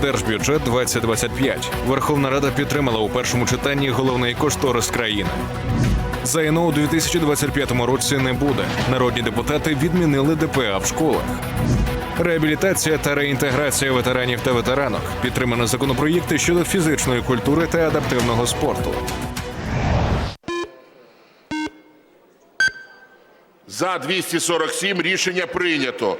Держбюджет 2025. Верховна Рада підтримала у першому читанні головний кошторис країни. ЗНО у 2025 році не буде. Народні депутати відмінили ДПА в школах. Реабілітація та реінтеграція ветеранів та ветеранок. Підтримано законопроєкти щодо фізичної культури та адаптивного спорту. За 247 рішення прийнято.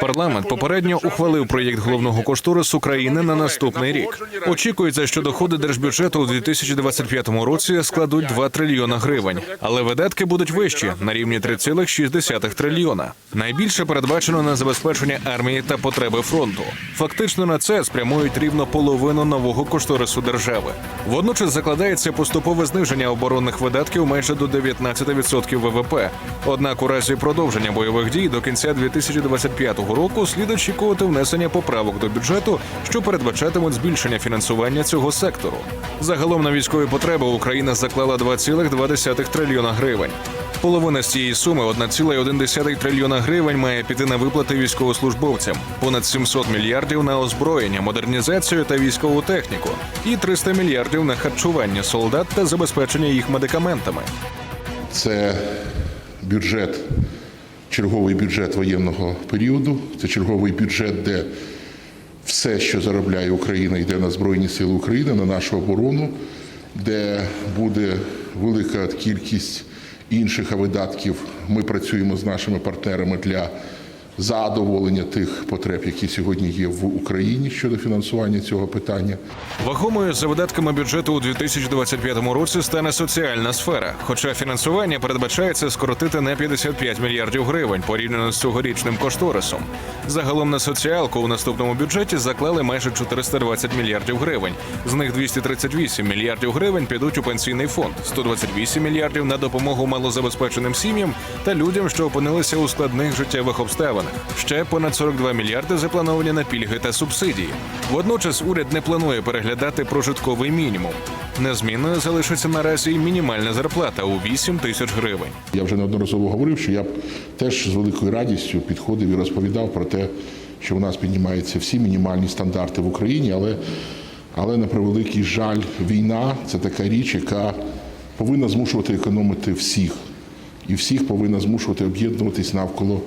Парламент попередньо ухвалив проєкт головного кошторису країни на наступний рік. Очікується, що доходи держбюджету у 2025 році складуть 2 трильйона гривень, але видатки будуть вищі на рівні 3,6 трильйона. Найбільше передбачено на забезпечення армії та потреби фронту. Фактично на це спрямують рівно половину нового кошторису держави. Водночас закладається поступове зниження оборонних видатків майже до 19% ВВП. Однак у разі продовження бойових дій до кінця 2025 року слід очікувати внесення поправок до бюджету, що передбачатимуть збільшення фінансування цього сектору. Загалом на військові потреби Україна заклала 2,2 трильйона гривень. Половина з цієї суми 1,1 трильйона гривень має піти на виплати військовослужбовцям, понад 700 мільярдів на озброєння, модернізацію та військову техніку, і 300 мільярдів на харчування солдат та забезпечення їх медикаментами. Це бюджет, черговий бюджет воєнного періоду. Це черговий бюджет, де все, що заробляє Україна, йде на Збройні Сили України, на нашу оборону, де буде велика кількість інших видатків. Ми працюємо з нашими партнерами для задоволення тих потреб, які сьогодні є в Україні щодо фінансування цього питання. Вагомою за видатками бюджету у 2025 році стане соціальна сфера. Хоча фінансування передбачається скоротити на 55 мільярдів гривень порівняно з цьогорічним кошторисом. Загалом на соціалку у наступному бюджеті заклали майже 420 мільярдів гривень. З них 238 мільярдів гривень підуть у пенсійний фонд, 128 мільярдів на допомогу малозабезпеченим сім'ям та людям, що опинилися у складних життєвих обставинах. Ще понад 42 мільярди заплановані на пільги та субсидії. Водночас уряд не планує переглядати прожитковий мінімум. Незмінною залишиться наразі й мінімальна зарплата у 8 тисяч гривень. Я вже неодноразово говорив, що я теж з великою радістю підходив і розповідав про те, що в нас піднімаються всі мінімальні стандарти в Україні, але, але на превеликий жаль, війна це така річ, яка повинна змушувати економити всіх, і всіх повинна змушувати об'єднуватись навколо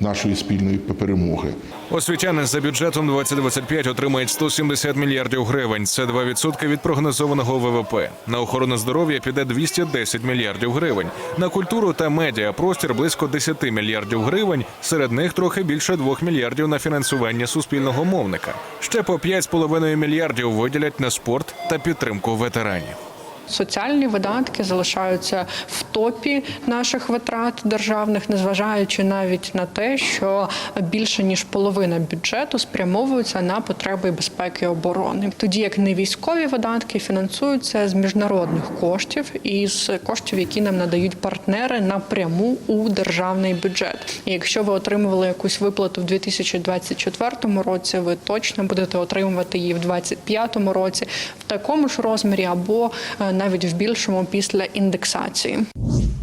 нашої спільної перемоги. Освітяни за бюджетом 2025 отримають 170 мільярдів гривень. Це 2% від прогнозованого ВВП. На охорону здоров'я піде 210 мільярдів гривень. На культуру та медіа простір близько 10 мільярдів гривень. Серед них трохи більше 2 мільярдів на фінансування суспільного мовника. Ще по 5,5 мільярдів виділять на спорт та підтримку ветеранів. Соціальні видатки залишаються в топі наших витрат державних, незважаючи навіть на те, що більше ніж половина бюджету спрямовується на потреби безпеки і оборони, тоді як невійськові видатки фінансуються з міжнародних коштів і з коштів, які нам надають партнери напряму у державний бюджет. І якщо ви отримували якусь виплату в 2024 році, ви точно будете отримувати її в 2025 році такому ж розмірі або е, навіть в більшому після індексації.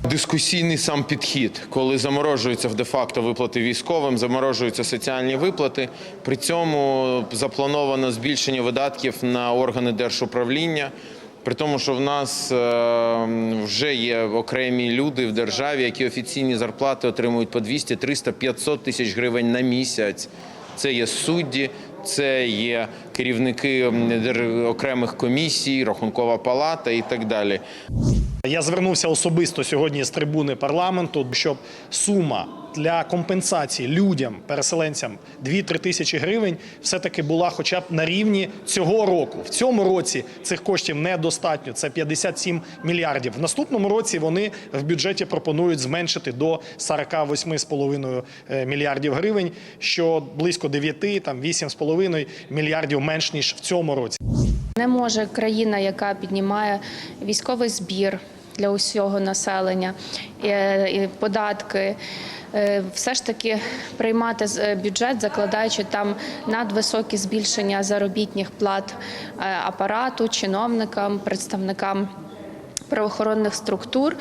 Дискусійний сам підхід, коли заморожуються в де-факто виплати військовим, заморожуються соціальні виплати. При цьому заплановано збільшення видатків на органи держуправління. При тому, що в нас е, вже є окремі люди в державі, які офіційні зарплати отримують по 200, 300, 500 тисяч гривень на місяць. Це є судді, це є керівники окремих комісій, рахункова палата і так далі. Я звернувся особисто сьогодні з трибуни парламенту, щоб сума для компенсації людям, переселенцям 2-3 тисячі гривень, все-таки була хоча б на рівні цього року. В цьому році цих коштів недостатньо. Це 57 мільярдів. В наступному році вони в бюджеті пропонують зменшити до 48,5 е, мільярдів гривень, що близько 9, там 8,5 мільярдів менш ніж в цьому році. Не може країна, яка піднімає військовий збір для усього населення, е, і податки. е, Все ж таки приймати е, бюджет, закладаючи там надвисокі збільшення заробітних плат е, апарату, чиновникам, представникам правоохоронних структур,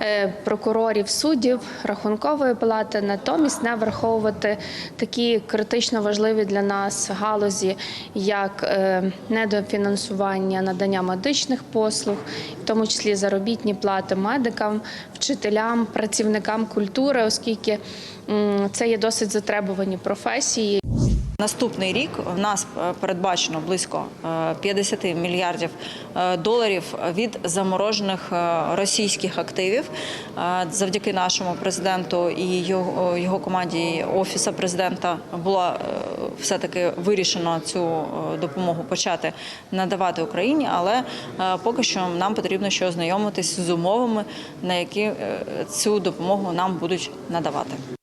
е, прокурорів, суддів, рахункової палати, натомість не враховувати такі критично важливі для нас галузі, як е, недофінансування надання медичних послуг, в тому числі заробітні плати медикам, вчителям, працівникам культури, оскільки це є досить затребувані професії. Наступний рік в нас е, передбачено близько е, 50 мільярдів е, доларів від заморожених е, російських активів. Е, Завдяки нашому президенту і його, команді офіса президента було е, все-таки вирішено цю е, допомогу почати надавати Україні, але е, поки що нам потрібно ще ознайомитись з умовами, на які е, цю допомогу нам будуть надавати.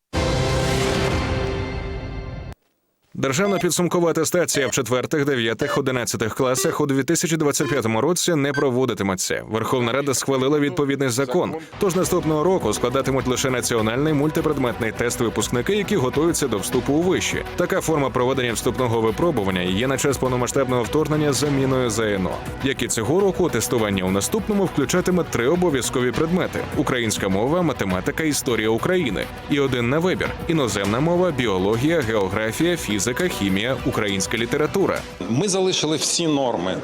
Державна підсумкова атестація в четвертих, дев'ятих, одинадцятих класах у 2025 році не проводитиметься. Верховна Рада схвалила відповідний закон. Тож наступного року складатимуть лише національний мультипредметний тест випускники, які готуються до вступу у виші. Така форма проведення вступного випробування є на час повномасштабного вторгнення заміною ЗНО. Як і цього року, тестування у наступному включатиме три обов'язкові предмети: українська мова, математика, історія України і один на вибір: іноземна мова, біологія, географія, фізика, хімія, українська література. Ми залишили всі норми.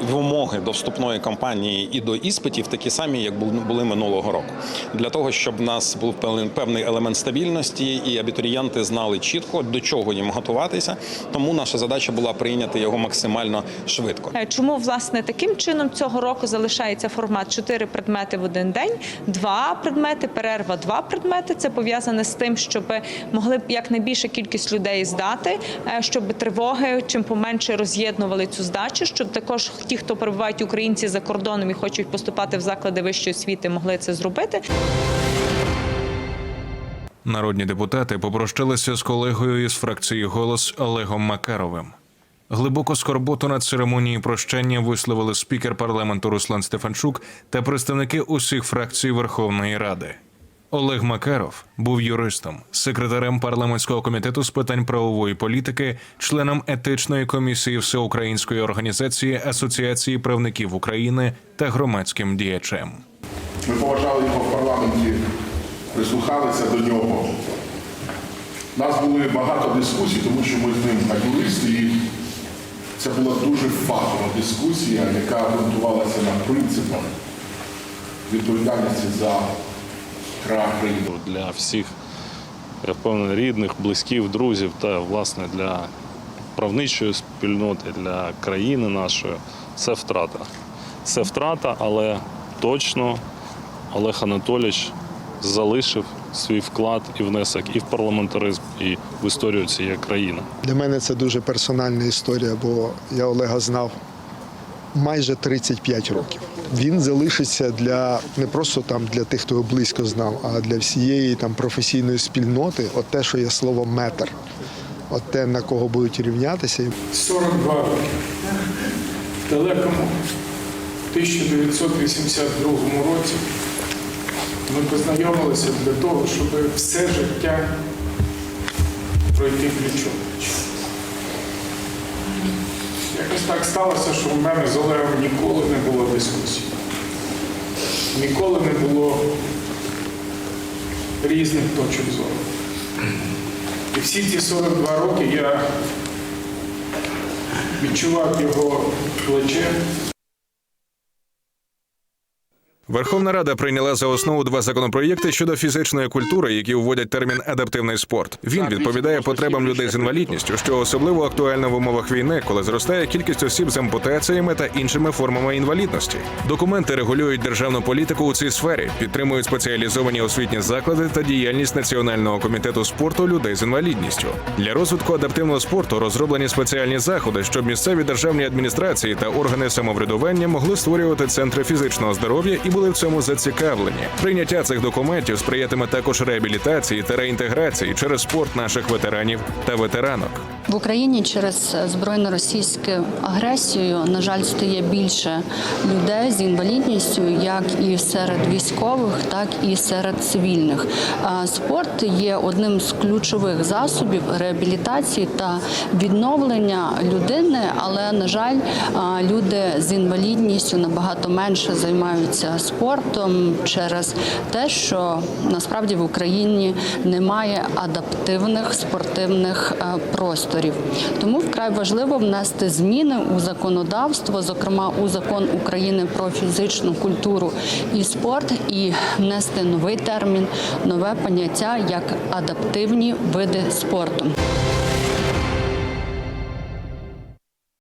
Вимоги до вступної кампанії і до іспитів такі самі, як бу- були минулого року, для того, щоб в нас був певний- елемент стабільності, і абітурієнти знали чітко до чого їм готуватися. Тому наша задача була прийняти його максимально швидко. Е, Чому власне таким чином цього року залишається формат 4 предмети в один день, два предмети, перерва, два предмети. Це пов'язане з тим, щоб могли б якнайбільша кількість людей здати, е, щоб тривоги чим поменше роз'єднували цю здачу, щоб також ті, хто перебувають українці за кордоном і хочуть поступати в заклади вищої освіти, могли це зробити. Народні депутати попрощалися з колегою із фракції Голос Олегом Макаровим. Глибоку скорботу на церемонії прощання висловили спікер парламенту Руслан Стефанчук та представники усіх фракцій Верховної Ради. Олег Макаров був юристом, секретарем парламентського комітету з питань правової політики, членом етичної комісії Всеукраїнської організації Асоціації правників України та громадським діячем. Ми поважали його в парламенті, прислухалися до нього. У нас були багато дискусій, тому що ми з ним юристи, і це була дуже фахова дискусія, яка ґрунтувалася на принципах відповідальності за. Для всіх я впевнений, рідних, близьких, друзів та власне для правничої спільноти, для країни нашої це втрата. Це втрата, але точно Олег Анатолійович залишив свій вклад і внесок і в парламентаризм, і в історію цієї країни. Для мене це дуже персональна історія, бо я Олега знав майже 35 років. Він залишиться для не просто там для тих, хто його близько знав, а для всієї там професійної спільноти. От те, що є слово метр, от те, на кого будуть рівнятися. 42 роки. В далекому 1982 році ми познайомилися для того, щоб все життя пройти пліч-опліч. Якось так сталося, що в мене з Олегом ніколи не було дискусій. Ніколи не було різних точок зору. І всі ці 42 роки я відчував його плече. Верховна Рада прийняла за основу два законопроєкти щодо фізичної культури, які вводять термін адаптивний спорт. Він відповідає потребам людей з інвалідністю, що особливо актуально в умовах війни, коли зростає кількість осіб з ампутаціями та іншими формами інвалідності. Документи регулюють державну політику у цій сфері, підтримують спеціалізовані освітні заклади та діяльність Національного комітету спорту людей з інвалідністю. Для розвитку адаптивного спорту розроблені спеціальні заходи, щоб місцеві державні адміністрації та органи самоврядування могли створювати центри фізичного здоров'я і були в цьому зацікавлені. Прийняття цих документів сприятиме також реабілітації та реінтеграції через спорт наших ветеранів та ветеранок. В Україні через збройно російську агресію, на жаль, стає більше людей з інвалідністю, як і серед військових, так і серед цивільних. Спорт є одним з ключових засобів реабілітації та відновлення людини, але на жаль, люди з інвалідністю набагато менше займаються спортом через те, що насправді в Україні немає адаптивних спортивних е, просторів. Тому вкрай важливо внести зміни у законодавство, зокрема у закон України про фізичну культуру і спорт, і внести новий термін, нове поняття як адаптивні види спорту.